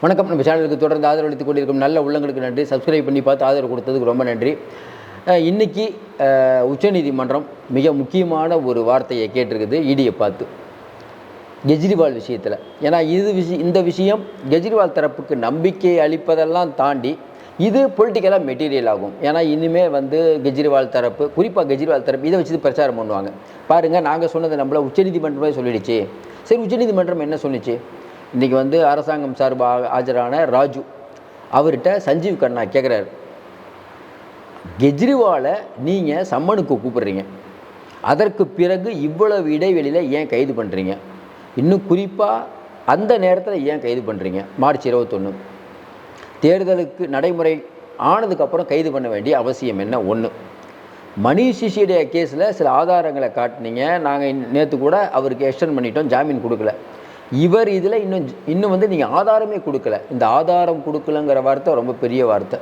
வணக்கம். நம்ம சேனலுக்கு தொடர்ந்து ஆதரவளித்துக் கொண்டிருக்கும் நல்ல உள்ளங்களுக்கு நன்றி. சப்ஸ்கிரைப் பண்ணி பார்த்து ஆதரவு கொடுத்ததுக்கு ரொம்ப நன்றி. இன்றைக்கி இன்னைக்கு உச்சநீதிமன்றம் மிக முக்கியமான ஒரு வார்த்தையை கேட்டிருக்குது இடியை பார்த்து கெஜ்ரிவால் விஷயத்தில். ஏன்னா இது விஷயம் இந்த விஷயம் கெஜ்ரிவால் தரப்புக்கு நம்பிக்கை அளிப்பதெல்லாம் தாண்டி இது பொலிட்டிக்கலாக மெட்டீரியல் ஆகும். ஏன்னா இனிமேல் வந்து கெஜ்ரிவால் தரப்பு குறிப்பாக கெஜ்ரிவால் தரப்பு இதை வச்சு பிரச்சாரம் பண்ணுவாங்க. பாருங்கள் நாங்கள் சொன்னது நம்மள உச்சநீதிமன்றமே சொல்லிடுச்சு. சரி உச்சநீதிமன்றம் என்ன சொன்னிச்சு இன்றைக்கி வந்து அரசாங்கம் சார்பாக ஆஜரான ராஜு. அவர்கிட்ட சஞ்சீவ் கண்ணா கேட்குறாரு கெஜ்ரிவாலை நீங்கள் சம்மனுக்கு கூப்பிடுறீங்க. அதற்கு பிறகு இவ்வளவு இடைவெளியில் ஏன் கைது பண்ணுறீங்க இன்னும் குறிப்பாக அந்த நேரத்தில் ஏன் கைது பண்ணுறீங்க மார்ச் இருபத்தொன்று தேர்தலுக்கு நடைமுறை ஆனதுக்கப்புறம் கைது பண்ண வேண்டிய அவசியம் என்ன? ஒன்று மணீஷ் சிசியுடைய கேஸில் சில ஆதாரங்களை காட்டினீங்க. நாங்கள் நேற்று கூட அவருக்கு எக்ஸ்டன் பண்ணிட்டோம். ஜாமீன் கொடுக்கல. இவர் இதில் இன்னும் இன்னும் வந்து நீங்கள் ஆதாரமே கொடுக்கல. இந்த ஆதாரம் கொடுக்கலங்கிற வார்த்தை ரொம்ப பெரிய வார்த்தை.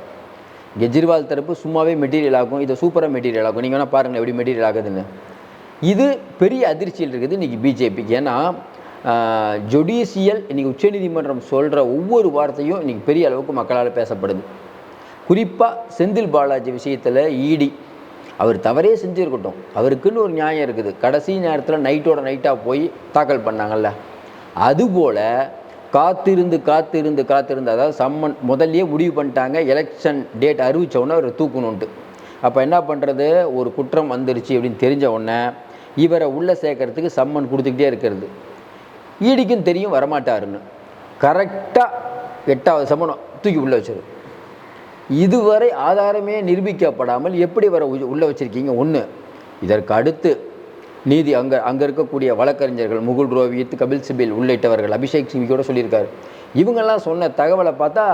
கெஜ்ரிவால் தரப்பு சும்மாவே மெட்டீரியல் ஆகும். இதை சூப்பராக மெட்டீரியல் ஆகும். நீங்கள் வேணால் பாருங்கள் எப்படி மெட்டீரியல் ஆகுதுன்னு. இது பெரிய அதிர்ச்சியில் இருக்குது இன்றைக்கி பிஜேபிக்கு. ஏன்னா ஜொடிஷியல் இன்றைக்கி உச்சநீதிமன்றம் சொல்கிற ஒவ்வொரு வார்த்தையும் இன்றைக்கி பெரிய அளவுக்கு மக்களால் பேசப்படுது. குறிப்பாக செந்தில் பாலாஜி விஷயத்தில் இடி அவர் தவறே செஞ்சுருக்கட்டும். அவருக்குன்னு ஒரு நியாயம் இருக்குது. கடைசி நேரத்தில் நைட்டோட நைட்டாக போய் தாக்கல் பண்ணாங்கல்ல. அதுபோல் காத்திருந்து காத்திருந்து காத்திருந்து அதாவது சம்மன் முதல்லையே முடிவு பண்ணிட்டாங்க. எலெக்ஷன் டேட் அறிவித்தவுடனே அவரை தூக்கணுன்ட்டு அப்போ என்ன பண்ணுறது ஒரு குற்றம் வந்துருச்சு அப்படின்னு தெரிஞ்ச உடனே இவரை உள்ளே சேர்க்கறதுக்கு சம்மன் கொடுத்துக்கிட்டே இருக்கிறது. ஈடிக்கும் தெரியும் வரமாட்டாருன்னு. கரெக்டாக எட்டாவது சம்மனம் தூக்கி உள்ளே வச்சிரு. இதுவரை ஆதாரமே நிரூபிக்கப்படாமல் எப்படி வர உள்ளே வச்சுருக்கீங்க? ஒன்று இதற்கு அடுத்து நீதி அங்கே அங்கே இருக்கக்கூடிய வழக்கறிஞர்கள் முகுல் ரோவியத் கபில் சிபில் உள்ளிட்டவர்கள் அபிஷேக் சிங் கூட சொல்லியிருக்காரு. இவங்கெல்லாம் சொன்ன தகவலை பார்த்தா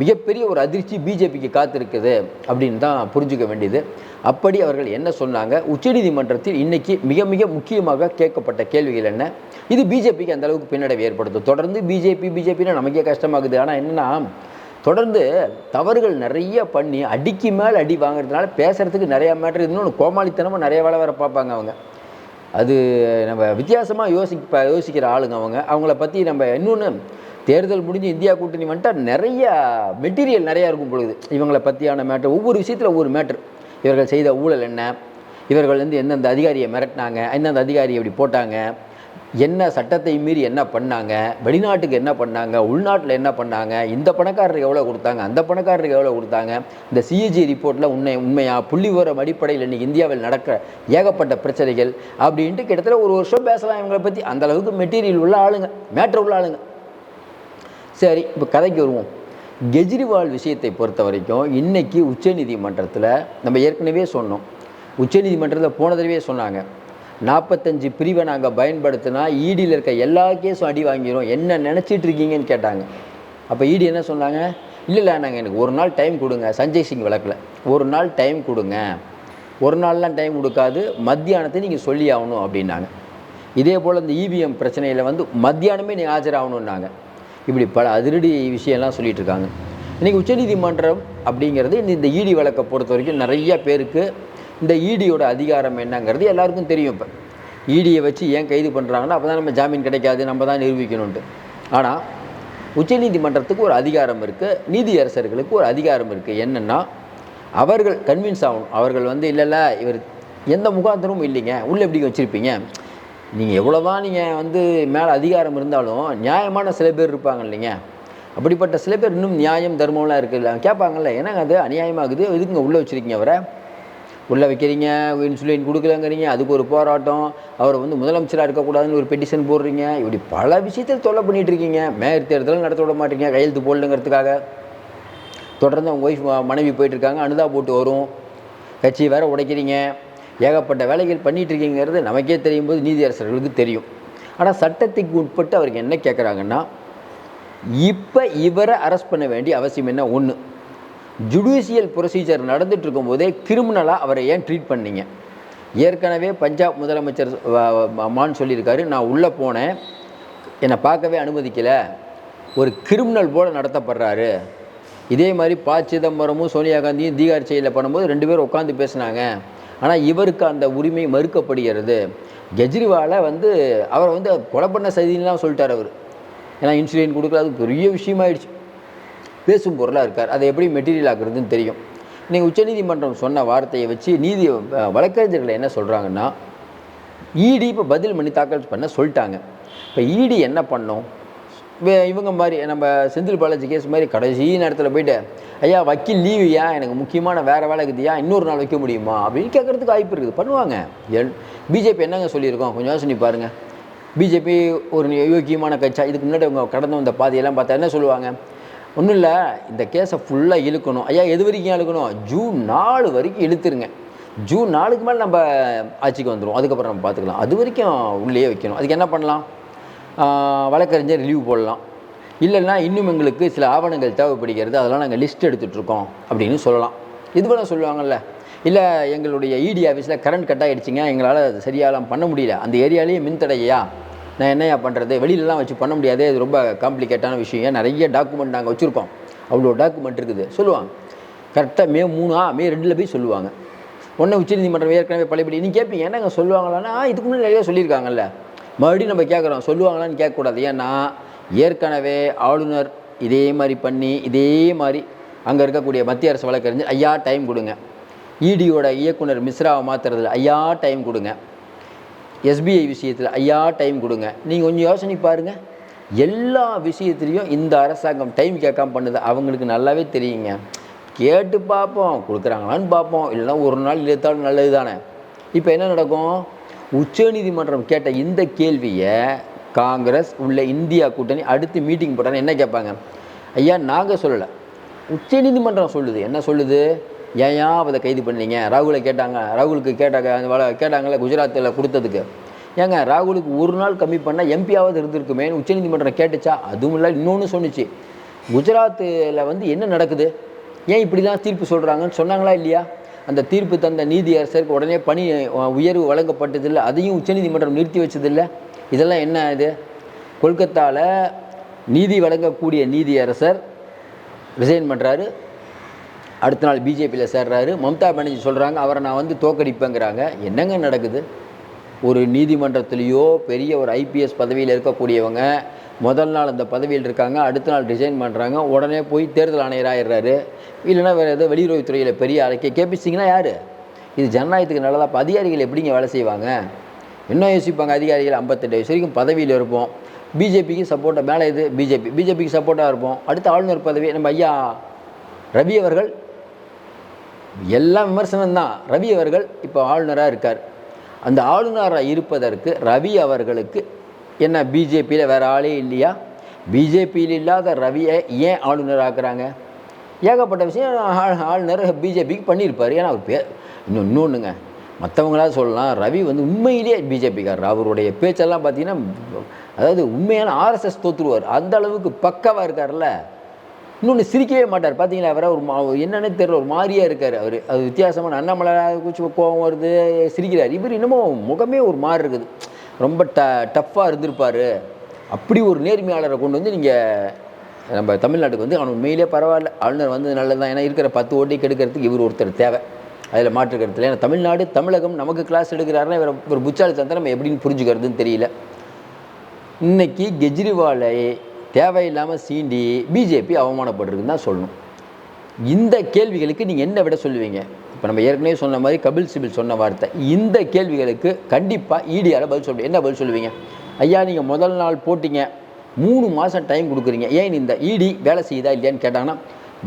மிகப்பெரிய ஒரு அதிர்ச்சி பிஜேபிக்கு காத்திருக்குது அப்படின்னு தான் புரிஞ்சுக்க வேண்டியது. அப்படி அவர்கள் என்ன சொன்னாங்க? உச்சநீதிமன்றத்தில் இன்னைக்கு மிக மிக முக்கியமாக கேட்கப்பட்ட கேள்விகள் என்ன? இது பிஜேபிக்கு அந்த அளவுக்கு பின்னடைவு ஏற்படுத்தும். தொடர்ந்து பிஜேபி பிஜேபின்னா நமக்கே கஷ்டமாகுது. ஆனால் என்னன்னா தொடர்ந்து தவறுகள் நிறைய பண்ணி அடிக்கு மேலே அடி வாங்குறதுனால பேசுகிறதுக்கு நிறையா மேட்ரு இன்னொன்று கோமாளித்தனமாக நிறைய வேலை வேறு பார்ப்பாங்க அவங்க. அது நம்ம வித்தியாசமாக யோசிப்ப யோசிக்கிற ஆளுங்க அவங்க. அவங்கள பற்றி நம்ம இன்னொன்று தேர்தல் முடிஞ்சு இந்தியா கூட்டணி வந்துட்டால் நிறைய மெட்டீரியல் நிறையா இருக்கும் பொழுது. இவங்களை பற்றியான மேட்ரு ஒவ்வொரு விஷயத்தில் ஒவ்வொரு மேட்ரு இவர்கள் செய்த ஊழல் என்ன? இவர்கள் வந்து எந்தெந்த அதிகாரியை மிரட்டினாங்க? எந்தெந்த அதிகாரியை இப்படி போட்டாங்க? என்ன சட்டத்தை மீறி என்ன பண்ணாங்க? வெளிநாட்டுக்கு என்ன பண்ணாங்க? உள்நாட்டில் என்ன பண்ணாங்க? இந்த பணக்காரருக்கு எவ்வளோ கொடுத்தாங்க? அந்த பணக்காரருக்கு எவ்வளோ கொடுத்தாங்க? இந்த சிஏஜி ரிப்போர்ட்டில் உண்மை உண்மையாக புள்ளி விவரம் அடிப்படையில் இன்றைக்கி இந்தியாவில் நடக்கிற ஏகப்பட்ட பிரச்சனைகள் அப்படின்ட்டு கிட்டத்தட்ட ஒரு வருஷம் பேசலாம் இவங்களை பற்றி அந்த அளவுக்கு மெட்டீரியல் உள்ள ஆளுங்க மேட்ரு உள்ள ஆளுங்க. சரி இப்போ கதைக்கு வருவோம். கெஜ்ரிவால் விஷயத்தை பொறுத்த வரைக்கும் இன்றைக்கி உச்சநீதிமன்றத்தில் நம்ம ஏற்கனவே சொன்னோம். உச்சநீதிமன்றத்தில் போன தடவையே சொன்னாங்க. நாற்பத்தஞ்சு பிரிவை நாங்கள் பயன்படுத்தினா ஈடியில் இருக்க எல்லா கேஸும் அடி வாங்கிரும். என்ன நினச்சிட்டு இருக்கீங்கன்னு கேட்டாங்க. அப்போ ஈடி என்ன சொன்னாங்க? இல்லை இல்லை நாங்கள் எனக்கு ஒரு நாள் டைம் கொடுங்க. சஞ்சய் சிங் வழக்கில் ஒரு நாள் டைம் கொடுங்க. ஒரு நாள்லாம் டைம் கொடுக்காது. மத்தியானத்தை நீங்கள் சொல்லி ஆகணும் அப்படின்னாங்க. இதே போல் இந்த இவிஎம் பிரச்சனையில் வந்து மத்தியானமே நீங்கள் ஆஜராகணுன்னாங்க இப்படி பல அதிரடி விஷயம்லாம் சொல்லிகிட்டு இருக்காங்க. இன்றைக்கி உச்சநீதிமன்றம் அப்படிங்கிறது இந்த இந்த இடி வழக்கை பொறுத்த வரைக்கும் நிறைய பேருக்கு இந்த இடியோட அதிகாரம் என்னங்கிறது எல்லாருக்கும் தெரியும் இப்போ. இடியை வச்சு ஏன் கைது பண்ணுறாங்கன்னா அப்போ தான் நம்ம ஜாமீன் கிடைக்காது நம்ம தான் நிரூபிக்கணும்ட்டு ஆனால் உச்சநீதிமன்றத்துக்கு ஒரு அதிகாரம் இருக்குது நீதியரசர்களுக்கு ஒரு அதிகாரம் இருக்குது என்னென்னா அவர்கள் கன்வின்ஸ் ஆகணும். அவர்கள் வந்து இல்லைல்ல இவர் எந்த முகாந்திரமும் இல்லைங்க. உள்ளே எப்படி வச்சுருப்பீங்க? நீங்கள் எவ்வளோதான் நீங்கள் வந்து மேலே அதிகாரம் இருந்தாலும் நியாயமான சில பேர் இருப்பாங்க இல்லைங்க. அப்படிப்பட்ட சில பேர் இன்னும் நியாயம் தர்மம்லாம் இருக்குல்ல. கேட்பாங்கல்ல என்னங்க அது? அநியாயமாகுது? எதுக்குங்க உள்ளே வச்சுருக்கீங்க அவரை? உள்ளே வைக்கிறீங்க இன்சுலின் கொடுக்கலங்கிறீங்க அதுக்கு ஒரு போராட்டம். அவரை வந்து முதலமைச்சராக இருக்கக்கூடாதுன்னு ஒரு பெட்டிஷன் போடுறீங்க. இப்படி பல விஷயத்தில் தொல்லை பண்ணிகிட்டு இருக்கீங்க. மேயர் தேர்தலும் நடத்த விட மாட்டீங்க. கையெழுத்து போடலுங்கிறதுக்காக. தொடர்ந்து அவங்க ஒய்ஃப் மனைவி போயிட்டுருக்காங்க. அனுதா போட்டு வரும். கட்சி வேறு உடைக்கிறீங்க. ஏகப்பட்ட வேலைகள் பண்ணிகிட்ருக்கீங்கிறது நமக்கே தெரியும் போது நீதியரசர்களுக்கு தெரியும். ஆனால் சட்டத்துக்கு உட்பட்டு அவருக்கு என்ன கேட்குறாங்கன்னா இப்போ இவரை அரெஸ்ட் பண்ண வேண்டிய அவசியம் என்ன? ஒன்று ஜுடிஷியல் ப்ரொசீஜர் நடந்துட்டு இருக்கும்போதே கிரிமினலாக அவரை ஏன் ட்ரீட் பண்ணீங்க? ஏற்கனவே பஞ்சாப் முதலமைச்சர் மான் சொல்லியிருக்காரு நான் உள்ளே போனேன். என்னை பார்க்கவே அனுமதிக்கலை. ஒரு கிரிமினல் போல் நடத்தப்படுறாரு. இதே மாதிரி ப. சிதம்பரமும் சோனியா காந்தியும் தீகார் செயலில் பண்ணும்போது ரெண்டு பேரும் உட்காந்து பேசினாங்க. ஆனால் இவருக்கு அந்த உரிமை மறுக்கப்படுகிறது. கெஜ்ரிவாலை வந்து அவரை வந்து கொலை பண்ண செய்தின்லாம் சொல்லிட்டார் அவர். ஏன்னா இன்சுலின் கொடுக்கல அது பெரிய விஷயமாயிடுச்சு. பேசும் பொருளாக இருக்கார். அதை எப்படி மெட்டீரியல் ஆக்குறதுன்னு தெரியும். நீங்கள் உச்சநீதிமன்றம் சொன்ன வார்த்தையை வச்சு நீதி வழக்கறிஞர்களை வழக்கறிஞர்கள் என்ன சொல்கிறாங்கன்னா இடி இப்போ பதில் மணி தாக்கல் பண்ண சொல்லிட்டாங்க. இப்போ இடி என்ன பண்ணோம்? இவங்க மாதிரி நம்ம செந்தில் பாலாஜி கேஸ் மாதிரி கடைசி நேரத்தில் போயிட்டு ஐயா வக்கீல் லீவுயா எனக்கு முக்கியமான வேறு வேலை இருக்குதுயா? இன்னொரு நாள் வைக்க முடியுமா? அப்படின்னு கேட்குறதுக்கு வாய்ப்பு இருக்குது. பண்ணுவாங்க. பிஜேபி என்னங்க சொல்லியிருக்கோம்? கொஞ்சம் யோசனை பாருங்கள் பிஜேபி ஒரு யோக்கியமான கட்சா. இதுக்கு முன்னாடி அவங்க கடந்து வந்த பாதையெல்லாம் பார்த்தா என்ன சொல்லுவாங்க? ஒன்றும் இல்லை இந்த கேஸை ஃபுல்லாக இழுக்கணும். ஐயா எது வரைக்கும் இழுக்கணும்? ஜூன் நாலு வரைக்கும் இழுத்துருங்க. ஜூன் நாலுக்கு மேலே நம்ம ஆட்சிக்கு வந்துடும் அதுக்கப்புறம் நம்ம பார்த்துக்கலாம் அது வரைக்கும் உள்ளேயே வைக்கணும். அதுக்கு என்ன பண்ணலாம்? வழக்கறிஞர் ரிலீவ் போடலாம். இல்லைன்னா இன்னும் எங்களுக்கு சில ஆவணங்கள் தேவைப்படுகிறது. அதெல்லாம் நாங்கள் லிஸ்ட் எடுத்துகிட்ருக்கோம் அப்படின்னு சொல்லலாம். இது வேணால் சொல்லுவாங்கல்ல. இல்லை எங்களுடைய இடி ஆஃபீஸில் கரண்ட் கட் ஆகிடுச்சிங்க எங்களால் அது சரியாலாம் பண்ண முடியல. அந்த ஏரியாலேயே மின்தடையா? நான் என்னையா பண்ணுறது வெளியிலலாம் வச்சு பண்ண முடியாது இது ரொம்ப காம்ப்ளிகேட்டான விஷயம். ஏன் நிறைய டாக்குமெண்ட் நாங்கள் வச்சுருக்கோம். அவ்வளோ டாக்குமெண்ட் இருக்குது. சொல்லுவாங்க. கரெக்டாக மே மூணா மே ரெண்டில் போய் சொல்லுவாங்க. உடனே உச்சநீதிமன்றம் ஏற்கனவே பழையபடி நீ கேட்பீங்க என்னங்க சொல்லுவாங்களான்னா? இதுக்கு முன்னாடி நிறைய சொல்லியிருக்காங்கல்ல. மறுபடியும் நம்ம கேட்குறோம் சொல்லுவாங்களான்னு கேட்கக்கூடாது ஏன்னா ஏற்கனவே ஆளுநர் இதே மாதிரி பண்ணி இதே மாதிரி அங்கே இருக்கக்கூடிய மத்திய அரசு வழக்கறிஞர் ஐயா டைம் கொடுங்க. இடியோட இயக்குனர் மிஸ்ராவை மாற்றுறதுல ஐயா டைம் கொடுங்க. எஸ்பிஐ விஷயத்தில் ஐயா டைம் கொடுங்க. நீங்கள் கொஞ்சம் யோசனை பாருங்கள் எல்லா விஷயத்துலேயும் இந்த அரசாங்கம் டைம் கேட்காம பண்ணுது அவங்களுக்கு நல்லாவே தெரியுங்க. கேட்டு பார்ப்போம் கொடுக்குறாங்களான்னு பார்ப்போம். இல்லைன்னா ஒரு நாள் இழுத்தாலும் நல்லது தானே இப்போ என்ன நடக்கும்? உச்சநீதிமன்றம் கேட்ட இந்த கேள்வியை காங்கிரஸ் உள்ள இந்தியா கூட்டணி அடுத்து மீட்டிங் போட்டாங்க என்ன கேட்பாங்க? ஐயா நாங்கள் சொல்லலை. உச்சநீதிமன்றம் சொல்லுது. என்ன சொல்லுது? ஏன் அதை கைது பண்ணீங்க? ராகுலை கேட்டாங்க. ராகுலுக்கு கேட்டாங்க அந்த வள கேட்டாங்கல்ல குஜராத்தில் கொடுத்ததுக்கு. ஏங்க ராகுலுக்கு ஒரு நாள் கம்மி பண்ணால் எம்பியாவது இருந்திருக்குமே உச்சநீதிமன்றம் கேட்டுச்சா? அதுவும் இல்லை இன்னொன்று சொன்னுச்சு. குஜராத்தில் வந்து என்ன நடக்குது? ஏன் இப்படிலாம் தீர்ப்பு சொல்கிறாங்கன்னு சொன்னாங்களா இல்லையா? அந்த தீர்ப்பு தந்த நீதியரசருக்கு உடனே பணி உயர்வு வழங்கப்பட்டதில்லை அதையும் உச்சநீதிமன்றம் நிறுத்தி வச்சதில்லை. இதெல்லாம் என்ன இது? கொல்கத்தாவில் நீதி வழங்கக்கூடிய நீதியரசர் ரிசைன் பண்ணுறாரு அடுத்த நாள் பிஜேபியில் சேர்றாரு. மம்தா பானர்ஜி சொல்கிறாங்க அவரை நான் வந்து தோக்கடிப்பேங்கிறாங்க. என்னங்க நடக்குது? ஒரு நீதிமன்றத்துலேயோ பெரிய ஒரு ஐபிஎஸ் பதவியில் இருக்கக்கூடியவங்க முதல் நாள் அந்த பதவியில் இருக்காங்க அடுத்த நாள் ரிசைன் பண்ணுறாங்க உடனே போய் தேர்தல் ஆணையர் ஆயிடுறாரு. இல்லைன்னா வேறு ஏதோ வெளியுறவுத்துறையில் பெரிய அழைக்க கேபிசிங்கன்னா யார்? இது ஜனநாயகத்துக்கு நல்லதாக இப்போ அதிகாரிகள் எப்படிங்க வேலை செய்வாங்க? என்ன யோசிப்பாங்க அதிகாரிகள்? ஐம்பத்தெட்டு வயசு வரைக்கும் பதவியில் இருப்போம். பிஜேபிக்கு சப்போர்ட்டாக மேலே இது பிஜேபி பிஜேபிக்கு சப்போர்ட்டாக இருப்போம். அடுத்த ஆளுநர் பதவி நம்ம ஐயா ரவி அவர்கள் எல்லாம் விமர்சனம் தான். ரவி அவர்கள் இப்போ ஆளுநராக இருக்கார். அந்த ஆளுநராக இருப்பதற்கு ரவி அவர்களுக்கு என்ன பிஜேபியில் வேறு ஆளே இல்லையா? பிஜேபியில் இல்லாத ரவியை ஏன் ஆளுநர் ஆக்குறாங்க? ஏகப்பட்ட விஷயம் ஆளுநர் பிஜேபிக்கு பண்ணியிருப்பார். ஏன்னா அவர் பே இன்னும் இன்னொன்றுங்க மற்றவங்களாவது சொல்லலாம். ரவி வந்து உண்மையிலேயே பிஜேபிக்காரர். அவருடைய பேச்செல்லாம் பார்த்தீங்கன்னா அதாவது உண்மையான ஆர்எஸ்எஸ் தோற்றுருவார் அந்த அளவுக்கு பக்காவாக இருக்கார்ல இன்னொன்று சிரிக்கவே மாட்டார். பார்த்தீங்களா அவரை ஒரு மா என்னன்னே தெரில ஒரு மாதிரியாக இருக்கார் அவர். அது வித்தியாசமான அண்ணாமலை குச்சி கோவம் வருது சிரிக்கிறார். இவர் இன்னமும் முகமே ஒரு மாதிரி இருக்குது. ரொம்ப ட டஃப்பாக இருந்திருப்பார். அப்படி ஒரு நேர்மையாளரை கொண்டு வந்து நீங்கள் நம்ம தமிழ்நாட்டுக்கு வந்து அவன் உண்மையிலே பரவாயில்ல ஆளுநர் வந்தது நல்லது தான் ஏன்னா இருக்கிற பத்து ஓட்டி கெடுக்கிறதுக்கு இவர் ஒருத்தர் தேவை. அதில் மாற்றுக்கிறது ஏன்னா தமிழ்நாடு தமிழகம் நமக்கு கிளாஸ் எடுக்கிறாருன்னா இவர் ஒரு புச்சாலி தந்திரம் நம்ம எப்படின்னு புரிஞ்சுக்கிறதுன்னு தெரியல. இன்னைக்கு கெஜ்ரிவாலை தேவையில்லாமல் சீண்டி பிஜேபி அவமானப்பட்டிருக்குன்னு தான் சொல்லணும். இந்த கேள்விகளுக்கு நீங்கள் என்ன விட சொல்லுவீங்க? இப்போ நம்ம ஏற்கனவே சொன்ன மாதிரி கபில் சிபில் சொன்ன வார்த்தை. இந்த கேள்விகளுக்கு கண்டிப்பாக ஈடியால் பதில் சொல்லுவீங்க என்ன பதில் சொல்லுவீங்க? ஐயா நீங்கள் முதல் நாள் போட்டிங்க. மூணு மாதம் டைம் கொடுக்குறீங்க. ஏன் இந்த இடி வேலை செய்யுதா இல்லையான்னு கேட்டாங்கன்னா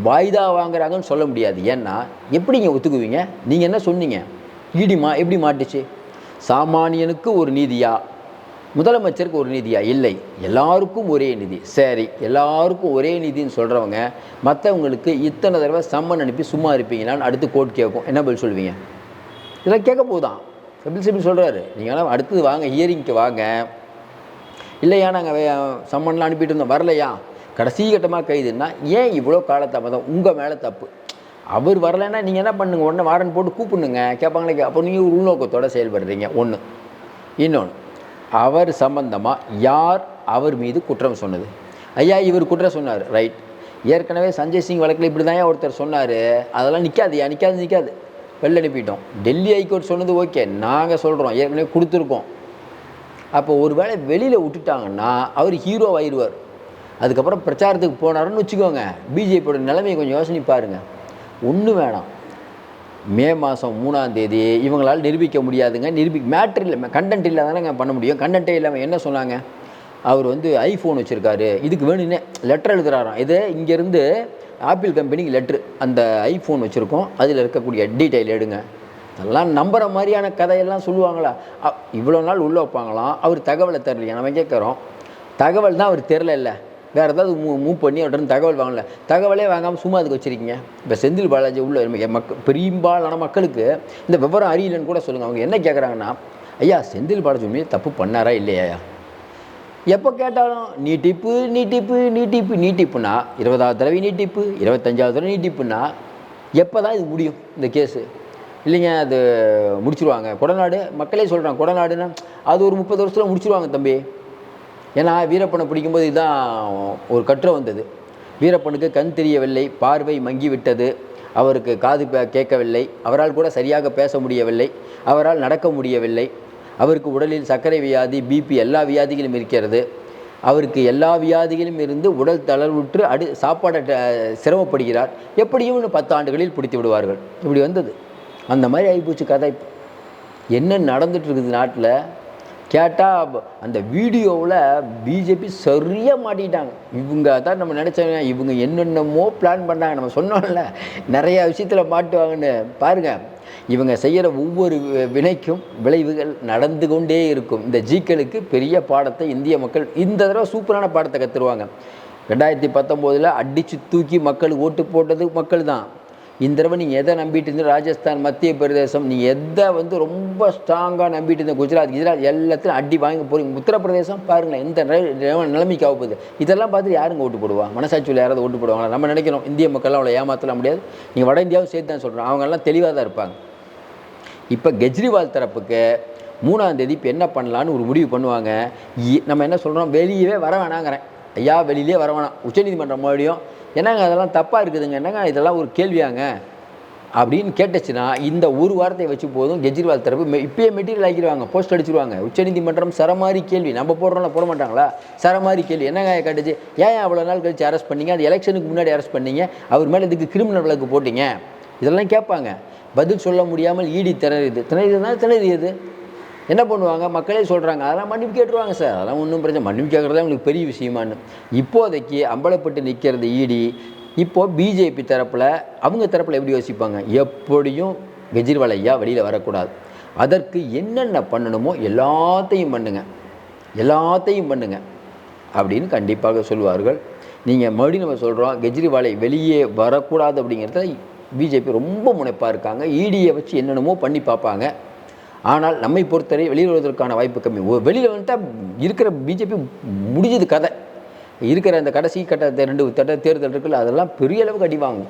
வாய்தா வாங்குறாங்கன்னு சொல்ல முடியாது. ஏன்னா எப்படிங்க ஒத்துக்குவீங்க? நீங்கள் என்ன சொன்னீங்க? இடி மா எப்படி மாட்டுச்சு? சாமானியனுக்கு ஒரு நீதியாக முதலமைச்சருக்கு ஒரு நிதியா? இல்லை. எல்லாருக்கும் ஒரே நிதி. சரி எல்லாருக்கும் ஒரே நிதின்னு சொல்கிறவங்க மற்றவங்களுக்கு இத்தனை தடவை சம்மன் அனுப்பி சும்மா இருப்பீங்களான்னு அடுத்து கோர்ட் கேட்கும் என்ன பதில் சொல்லுவீங்க இதெல்லாம் கேட்க போதான் கபில் சிபில் சொல்கிறாரு நீங்கள் அடுத்தது வாங்க ஹியரிங்க்கு வாங்க. இல்லையா நாங்கள் சம்மன்லாம் அனுப்பிட்டு இருந்தோம். வரலையா? கடைசி கட்டமாக கைதுன்னா ஏன் இவ்வளோ காலத்தாமதம் உங்கள் மேலே தப்பு. அவர் வரலைன்னா நீங்கள் என்ன பண்ணுங்க? உடனே வாரன் போட்டு கூப்பிடுங்க. கேட்பாங்களே அப்போ நீங்கள் உள்நோக்கத்தோடு செயல்படுறீங்க. ஒன்று இன்னொன்று அவர் சம்பந்தமாக யார் அவர் மீது குற்றம் சொன்னது? ஐயா இவர் குற்றம் சொன்னார். ரைட் ஏற்கனவே சஞ்சய் சிங் வழக்கில் இப்படி தான் ஒருத்தர் சொன்னார். அதெல்லாம் நிற்காதுயா நிற்காது நிற்காது வெளில அனுப்பிட்டோம். டெல்லி ஹைகோர்ட் சொன்னது ஓகே. நாங்கள் சொல்கிறோம் ஏற்கனவே கொடுத்துருக்கோம். அப்போ ஒரு வேளை வெளியில் விட்டுட்டாங்கன்னா அவர் ஹீரோ ஆயிடுவார் அதுக்கப்புறம் பிரச்சாரத்துக்கு போனாருன்னு வச்சுக்கோங்க. பிஜேபியோட நிலைமையை கொஞ்சம் யோசனை பாருங்கள் ஒன்றும் வேணாம். மே மாதம் மூணாம் தேதி இவங்களால் நிரூபிக்க முடியாதுங்க. நிரூபி மேட்ரு இல்லை கண்டென்ட் இல்லை தானேங்க பண்ண முடியும். கண்டென்ட்டே இல்லாமல் என்ன சொன்னாங்க? அவர் வந்து ஐஃபோன் வச்சுருக்காரு. இதுக்கு வேணும்னே லெட்டர் எழுதுகிறாராம் இது இங்கேருந்து ஆப்பிள் கம்பெனிக்கு லெட்ரு அந்த ஐஃபோன் வச்சுருக்கோம். அதில் இருக்கக்கூடிய டீட்டெயில் எடுங்க. அதெல்லாம் நம்புகிற மாதிரியான கதையெல்லாம் சொல்லுவாங்களா? இவ்வளோ நாள் உள்ளே வைப்பாங்களாம். அவர் தகவலை தரலையா நம்ம கேட்குறோம். தகவல் தான் அவர் தெரில இல்லை. வேறு ஏதாவது மூ மூவ் பண்ணி அவர்கிட்ட தகவல் வாங்கல. தகவலே வாங்காமல் சும்மா அதுக்கு வச்சுருக்கீங்க? இப்போ செந்தில் பாலாஜி உள்ள மக் பெரும்பாலான மக்களுக்கு இந்த விவரம் அறியலன்னு கூட சொல்லுங்கள் அவங்க என்ன கேட்குறாங்கன்னா ஐயா செந்தில் பாலாஜி உண்மையை தப்பு பண்ணாரா இல்லையா? எப்போ கேட்டாலும் நீட்டிப்பு நீட்டிப்பு நீட்டிப்பு நீட்டிப்புனா இருபதாவது தடவை நீட்டிப்பு இருபத்தஞ்சாவது தடவை நீட்டிப்புனா எப்போ தான் இது முடியும் இந்த கேஸு? இல்லைங்க அது முடிச்சிருவாங்க. கொடநாடு மக்களே சொல்கிறாங்க கொடநாடுன்னா அது ஒரு முப்பது வருஷத்தில் முடிச்சிருவாங்க தம்பி. ஏன்னா வீரப்பனை பிடிக்கும்போது இதுதான் ஒரு கற்று வந்தது. வீரப்பனுக்கு கண் தெரியவில்லை பார்வை மங்கி விட்டது அவருக்கு காது பே- கேட்கவில்லை. அவரால் கூட சரியாக பேச முடியவில்லை. அவரால் நடக்க முடியவில்லை. அவருக்கு உடலில் சர்க்கரை வியாதி பிபி எல்லா வியாதிகளும் இருக்கிறது. அவருக்கு எல்லா வியாதிகளும் இருந்து உடல் தளர்வுற்று அடு சாப்பாடை சிரமப்படுகிறார். எப்படியும் இன்னும் பத்து ஆண்டுகளில் பிடித்து விடுவார்கள். இப்படி வந்தது. அந்த மாதிரி ஆகிப்போச்சு கதை. என்ன நடந்துட்டு இருக்குது நாட்டில்? கேட்டால் அந்த வீடியோவில் பிஜேபி சரியாக மாட்டிக்கிட்டாங்க. இவங்க தான் நம்ம நினச்சோம் இவங்க என்னென்னமோ பிளான் பண்ணாங்க. நம்ம சொன்னோம்ல நிறையா விஷயத்தில் மாட்டுவாங்கன்னு. பாருங்கள் இவங்க செய்கிற ஒவ்வொரு வி- வினைக்கும் விளைவுகள் நடந்து கொண்டே இருக்கும். இந்த ஜீக்களுக்கு பெரிய பாடத்தை இந்திய மக்கள் இந்த தடவை சூப்பரான பாடத்தை கற்றுருவாங்க ரெண்டாயிரத்தி பத்தொம்போதில் அடித்து தூக்கி மக்கள் ஓட்டு போட்டது மக்கள் தான் இந்த தடவை நீங்கள் எதை நம்பிட்டு இருந்தோ? ராஜஸ்தான் மத்திய பிரதேசம். நீ எதை வந்து ரொம்ப ஸ்ட்ராங்காக நம்பிட்டு இருந்த? குஜராத் குஜராத் எல்லாத்தையும் அடி வாங்கி போகிறீங்க உத்தரப்பிரதேசம் பாருங்களேன் எந்த நிலைமைக்கு ஆக போகுது. இதெல்லாம் பார்த்து யாருங்க ஓட்டு போடுவா? மனசாட்சியில் யாராவது ஓட்டு போடுவாங்களா? நம்ம நினைக்கிறோம் இந்திய மக்கள்லாம் அவ்வளோ ஏமாற்றலாம் முடியாது. நீங்கள் வட இந்தியாவும் சேர்த்து தான் சொல்கிறோம் அவங்கெல்லாம் தெளிவாக தான் இருப்பாங்க. இப்போ கெஜ்ரிவால் தரப்புக்கு மூணாம் தேதி இப்போ என்ன பண்ணலான்னு ஒரு முடிவு பண்ணுவாங்க. நம்ம என்ன சொல்கிறோம் வெளியவே வர வேணாங்கிறேன். ஐயா வெளியிலே வர வேணாம். உச்சநீதிமன்றம் மறுபடியும் என்னங்க அதெல்லாம் தப்பாக இருக்குதுங்க? என்னங்க இதெல்லாம் ஒரு கேள்வியாங்க? அப்படின்னு கேட்டுச்சுன்னா இந்த ஒரு வாரத்தை வச்சு போதும் கெஜ்ரிவால் தரப்பு இப்பயே மெட்டீரியல் ஆக்கிடுவாங்க போஸ்ட் அடிச்சிருவாங்க. உச்சநீதிமன்றம் சரமாரி கேள்வி. நம்ம போடுறோம்ல போட மாட்டாங்களா? சரமாரி கேள்வி. என்னங்க கேட்டுச்சு? ஏன் அவ்வளோ நாள் கழிச்சு அரெஸ்ட் பண்ணீங்க? அது எலெக்ஷனுக்கு முன்னாடி அரெஸ்ட் பண்ணீங்க. அவர் மேலே இதுக்கு கிரிமினல் வழக்கு போட்டீங்க? இதெல்லாம் கேட்பாங்க. பதில் சொல்ல முடியாமல் ஈடி திணறிது திணறிதுனா திணறியது என்ன பண்ணுவாங்க? மக்களே சொல்கிறாங்க அதெல்லாம் மன்னிப்பு கேட்டுருவாங்க சார். அதெல்லாம் ஒன்றும் பிரச்சனை மன்னிப்பு கேட்குறது உங்களுக்கு பெரிய விஷயமான்னு. இப்போதைக்கு அம்பலப்பட்டு நிற்கிறது ஈடி இப்போது பிஜேபி தரப்பில் அவங்க தரப்பில் எப்படி யோசிப்பாங்க? எப்படியும் கெஜ்ரிவால் ஐயா வெளியில் வரக்கூடாது. அதற்கு என்னென்ன பண்ணணுமோ எல்லாத்தையும் பண்ணுங்க. எல்லாத்தையும் பண்ணுங்கள் அப்படின்னு கண்டிப்பாக சொல்லுவார்கள். நீங்கள் மறுபடியும் நம்ம சொல்கிறோம் கெஜ்ரிவாலை வெளியே வரக்கூடாது அப்படிங்கிறத பிஜேபி ரொம்ப முனைப்பாக இருக்காங்க. ஈடியை வச்சு என்னென்னமோ பண்ணி பார்ப்பாங்க. ஆனால் நம்மை பொறுத்தவரை வெளியில் வருவதற்கான வாய்ப்பு கம்மி. வெளியில் வந்துட்டால் இருக்கிற பிஜேபி முடிஞ்சது கதை. இருக்கிற அந்த கடைசி கட்ட ரெண்டு தட்ட தேர்தல் இருக்குல்ல அதெல்லாம் பெரிய அளவுக்கு அடி வாங்கும்.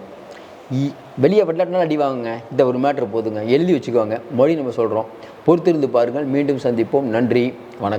இ- வெளியே வரலாட்டினாலும் அடி வாங்குங்க. இந்த ஒரு மேட்ரு போதுங்க. எழுதி வச்சுக்கோங்க. மொழி நம்ம சொல்கிறோம் பொறுத்திருந்து பாருங்கள். மீண்டும் சந்திப்போம். நன்றி. வணக்கம்.